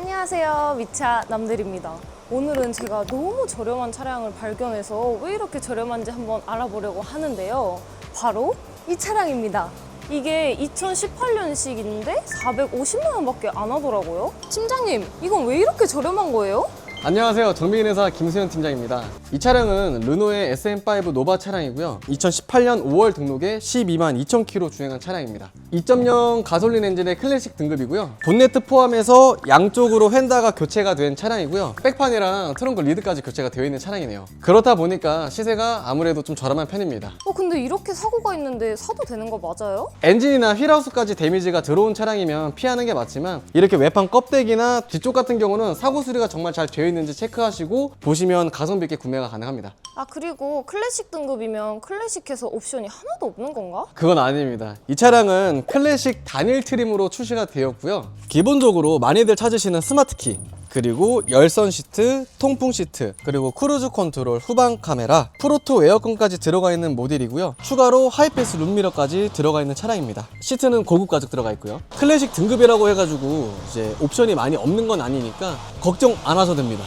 안녕하세요. 미차 남들입니다. 오늘은 제가 너무 저렴한 차량을 발견해서 왜 이렇게 저렴한지 한번 알아보려고 하는데요. 바로 이 차량입니다. 이게 2018년식인데 450만 원밖에 안 하더라고요. 팀장님, 이건 왜 이렇게 저렴한 거예요? 안녕하세요. 정비인 회사 김수현 팀장입니다. 이 차량은 르노의 SM5 노바 차량이고요. 2018년 5월 등록에 12만 2천 킬로 주행한 차량입니다. 2.0 가솔린 엔진의 클래식 등급이고요. 본네트 포함해서 양쪽으로 휀다가 교체가 된 차량이고요. 백판이랑 트렁크 리드까지 교체가 되어 있는 차량이네요. 그렇다 보니까 시세가 아무래도 좀 저렴한 편입니다. 어, 근데 이렇게 사고가 있는데 사도 되는 거 맞아요? 엔진이나 휠하우스까지 데미지가 들어온 차량이면 피하는 게 맞지만 이렇게 외판 껍데기나 뒤쪽 같은 경우는 사고 수리가 정말 잘 되어 있는지 체크하시고 보시면 가성비 있게 구매가 가능합니다. 아, 그리고 클래식 등급이면 클래식해서 옵션이 하나도 없는 건가? 그건 아닙니다. 이 차량은 클래식 단일 트림으로 출시가 되었고요. 기본적으로 많이들 찾으시는 스마트키, 그리고 열선 시트, 통풍 시트, 그리고 크루즈 컨트롤, 후방 카메라, 프로토 에어컨까지 들어가 있는 모델이고요. 추가로 하이패스 룸미러까지 들어가 있는 차량입니다. 시트는 고급 가죽 들어가 있고요. 클래식 등급이라고 해가지고 이제 옵션이 많이 없는 건 아니니까 걱정 안 하셔도 됩니다.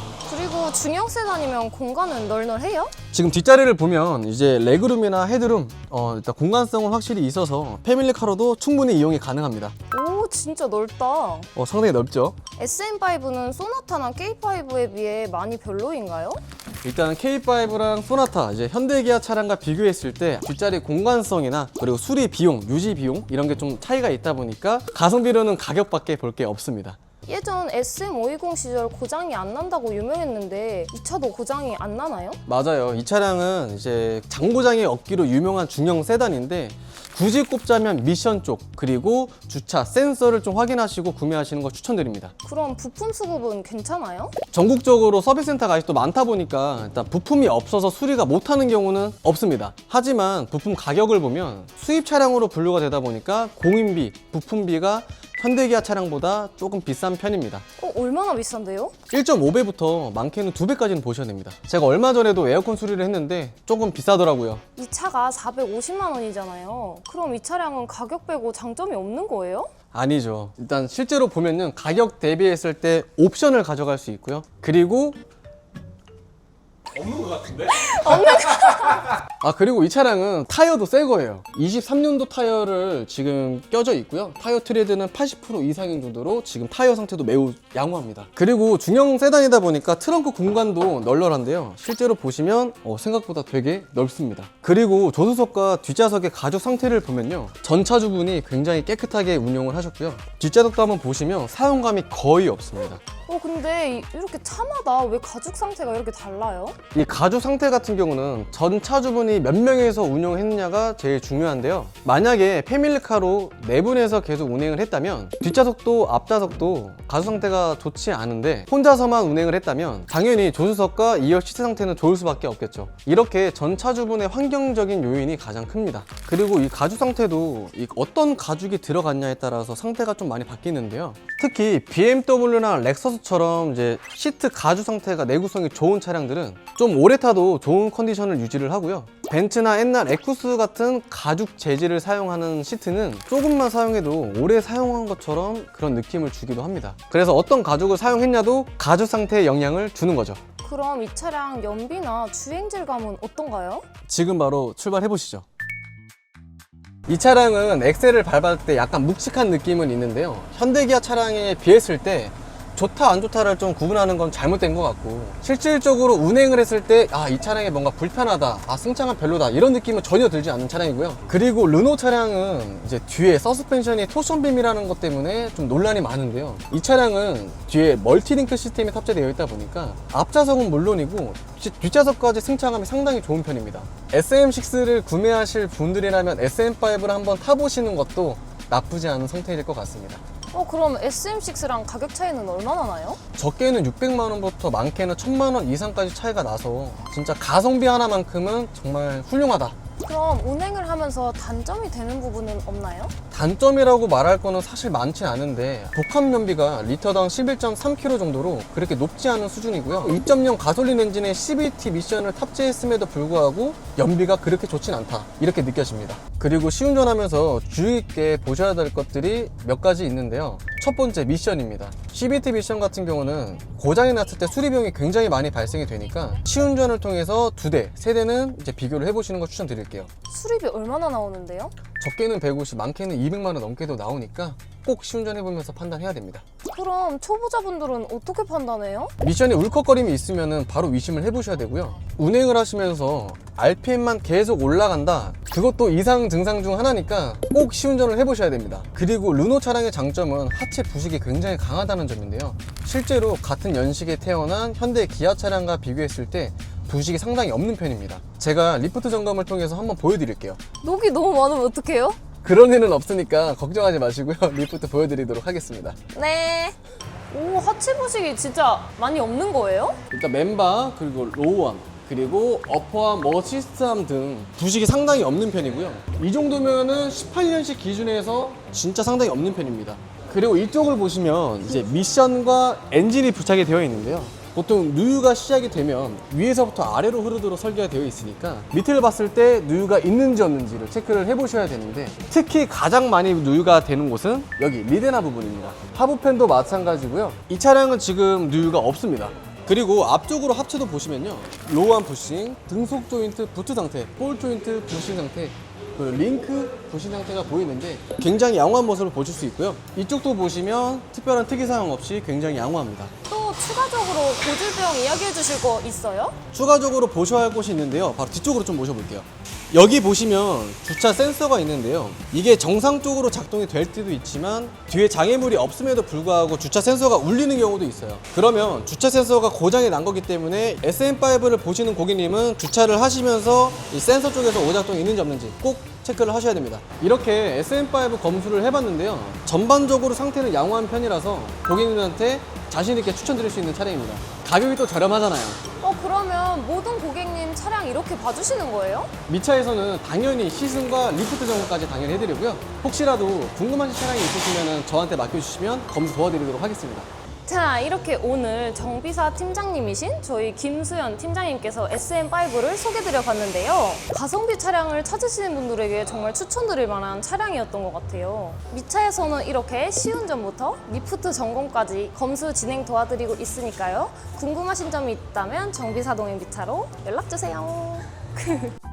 중형 세단이면 공간은 널널해요? 지금 뒷자리를 보면 이제 레그룸이나 헤드룸 어, 일단 공간성은 확실히 있어서 패밀리카로도 충분히 이용이 가능합니다. 오, 진짜 넓다. 어, 상당히 넓죠? SM5는 소나타나 K5에 비해 많이 별로인가요? 일단 K5랑 소나타 이제 현대기아 차량과 비교했을 때 뒷자리 공간성이나 그리고 수리 비용, 유지 비용 이런 게 좀 차이가 있다 보니까 가성비로는 가격밖에 볼 게 없습니다. 예전 SM520 시절 고장이 안 난다고 유명했는데 이 차도 고장이 안 나나요? 맞아요. 이 차량은 이제 장고장이 없기로 유명한 중형 세단인데 굳이 꼽자면 미션 쪽 그리고 주차 센서를 좀 확인하시고 구매하시는 거 추천드립니다. 그럼 부품 수급은 괜찮아요? 전국적으로 서비스센터가 아직도 많다 보니까 일단 부품이 없어서 수리가 못하는 경우는 없습니다. 하지만 부품 가격을 보면 수입 차량으로 분류가 되다 보니까 공인비, 부품비가 현대기아 차량보다 조금 비싼 편입니다. 어, 얼마나 비싼데요? 1.5배부터 많게는 2배까지는 보셔야 됩니다. 제가 얼마 전에도 에어컨 수리를 했는데 조금 비싸더라고요. 이 차가 450만 원이잖아요. 그럼 이 차량은 가격 빼고 장점이 없는 거예요? 아니죠. 일단 실제로 보면은 가격 대비했을 때 옵션을 가져갈 수 있고요. 그리고 없는 것 같은데? 아 그리고 이 차량은 타이어도 새 거예요. 23년도 타이어를 지금 껴져 있고요. 타이어 트레드는 80% 이상인 정도로 지금 타이어 상태도 매우 양호합니다. 그리고 중형 세단이다 보니까 트렁크 공간도 널널한데요. 실제로 보시면 어, 생각보다 되게 넓습니다. 그리고 조수석과 뒷좌석의 가죽 상태를 보면요. 전차주분이 굉장히 깨끗하게 운영을 하셨고요. 뒷좌석도 한번 보시면 사용감이 거의 없습니다 어, 근데 이- 이렇게 차마다 왜 가죽 상태가 이렇게 달라요? 이 가죽 상태 같은 경우는 전 차주분이 몇 명에서 운영했느냐가 제일 중요한데요. 만약에 패밀리카로 네 분에서 계속 운행을 했다면 뒷좌석도 앞좌석도 가죽 상태가 좋지 않은데 혼자서만 운행을 했다면 당연히 조수석과 2열 시트 상태는 좋을 수밖에 없겠죠. 이렇게 전 차주분의 환경적인 요인이 가장 큽니다. 그리고 이 가죽 상태도 이 어떤 가죽이 들어갔냐에 따라서 상태가 좀 많이 바뀌는데요. 특히 BMW나 렉서스 처럼 이제 시트 가죽 상태가 내구성이 좋은 차량들은 좀 오래 타도 좋은 컨디션을 유지를 하고요. 벤츠나 옛날 에쿠스 같은 가죽 재질을 사용하는 시트는 조금만 사용해도 오래 사용한 것처럼 그런 느낌을 주기도 합니다. 그래서 어떤 가죽을 사용했냐도 가죽 상태에 영향을 주는 거죠. 그럼 이 차량 연비나 주행 질감은 어떤가요? 지금 바로 출발해 보시죠. 이 차량은 엑셀을 밟을 때 약간 묵직한 느낌은 있는데요. 현대기아 차량에 비했을 때 좋다 안 좋다를 좀 구분하는 건 잘못된 것 같고 실질적으로 운행을 했을 때 아 이 차량이 뭔가 불편하다 아 승차감 별로다 이런 느낌은 전혀 들지 않는 차량이고요. 그리고 르노 차량은 이제 뒤에 서스펜션이 토션빔이라는 것 때문에 좀 논란이 많은데요. 이 차량은 뒤에 멀티링크 시스템이 탑재되어 있다 보니까 앞좌석은 물론이고 뒷- 뒷좌석까지 승차감이 상당히 좋은 편입니다. SM6를 구매하실 분들이라면 SM5를 한번 타보시는 것도 나쁘지 않은 선택일 것 같습니다 어, 그럼 SM6랑 가격 차이는 얼마나 나요? 적게는 600만 원부터 많게는 1000만 원 이상까지 차이가 나서 진짜 가성비 하나만큼은 정말 훌륭하다. 그럼 운행을 하면서 단점이 되는 부분은 없나요? 단점이라고 말할 거는 사실 많지 않은데 복합 연비가 리터당 11.3km 정도로 그렇게 높지 않은 수준이고요. 2.0 가솔린 엔진의 CVT 미션을 탑재했음에도 불구하고 연비가 그렇게 좋진 않다. 이렇게 느껴집니다. 그리고 시운전하면서 주의 있게 보셔야 될 것들이 몇 가지 있는데요. 첫 번째 미션입니다. CVT 미션 같은 경우는 고장이 났을 때 수리비용이 굉장히 많이 발생이 되니까 시운전을 통해서 두 대, 세 대는 이제 비교를 해보시는 걸 추천드릴게요. 수리비 얼마나 나오는데요? 적게는 150, 많게는 200만 원 넘게도 나오니까 꼭 시운전해보면서 판단해야 됩니다. 그럼 초보자분들은 어떻게 판단해요? 미션에 울컥거림이 있으면 바로 위심을 해보셔야 되고요. 운행을 하시면서 RPM만 계속 올라간다? 그것도 이상 증상 중 하나니까 꼭 시운전을 해보셔야 됩니다. 그리고 르노 차량의 장점은 하체 부식이 굉장히 강하다는 점인데요. 실제로 같은 연식에 태어난 현대 기아 차량과 비교했을 때 부식이 상당히 없는 편입니다. 제가 리프트 점검을 통해서 한번 보여드릴게요. 녹이 너무 많으면 어떡해요? 그런 일은 없으니까 걱정하지 마시고요. 리프트 보여드리도록 하겠습니다. 네. 오, 하체 부식이 진짜 많이 없는 거예요? 일단 맨바 그리고 로우암 그리고 어퍼암, 어시스트암 등 부식이 상당히 없는 편이고요. 이 정도면은 18년식 기준에서 진짜 상당히 없는 편입니다. 그리고 이쪽을 보시면 이제 미션과 엔진이 부착이 되어 있는데요. 보통 누유가 시작이 되면 위에서부터 아래로 흐르도록 설계가 되어 있으니까 밑을 봤을 때 누유가 있는지 없는지를 체크를 해보셔야 되는데 특히 가장 많이 누유가 되는 곳은 여기 리데나 부분입니다. 하부팬도 마찬가지고요. 이 차량은 지금 누유가 없습니다. 그리고 앞쪽으로 합체도 보시면요 로우암 부싱, 등속 조인트 부트 상태, 볼 조인트 부싱 상태 그 링크 부신 상태가 보이는데 굉장히 양호한 모습을 보실 수 있고요 이쪽도 보시면 특별한 특이사항 없이 굉장히 양호합니다 또 추가적으로 고질병 이야기해 주실 거 있어요? 추가적으로 보셔야 할 곳이 있는데요. 바로 뒤쪽으로 좀 모셔볼게요. 여기 보시면 주차 센서가 있는데요. 이게 정상적으로 작동이 될 때도 있지만 뒤에 장애물이 없음에도 불구하고 주차 센서가 울리는 경우도 있어요. 그러면 주차 센서가 고장이 난 거기 때문에 SM5를 보시는 고객님은 주차를 하시면서 이 센서 쪽에서 오작동이 있는지 없는지 꼭 체크를 하셔야 됩니다 이렇게 SM5 검수를 해봤는데요 전반적으로 상태는 양호한 편이라서 고객님한테 자신 있게 추천드릴 수 있는 차량입니다 가격이 또 저렴하잖아요 어, 그러면 모든 고객님 차량 이렇게 봐주시는 거예요? 미차에서는 당연히 시승과 리프트 점검까지 당연히 해드리고요. 혹시라도 궁금하신 차량이 있으시면 저한테 맡겨주시면 검수 도와드리도록 하겠습니다. 자, 이렇게 오늘 정비사 팀장님이신 저희 김수연 팀장님께서 SM5를 소개드려 봤는데요. 가성비 차량을 찾으시는 분들에게 정말 추천드릴 만한 차량이었던 것 같아요. 미차에서는 이렇게 시운전부터 리프트 점검까지 검수 진행 도와드리고 있으니까요. 궁금하신 점이 있다면 정비사 동행 미차로 연락주세요.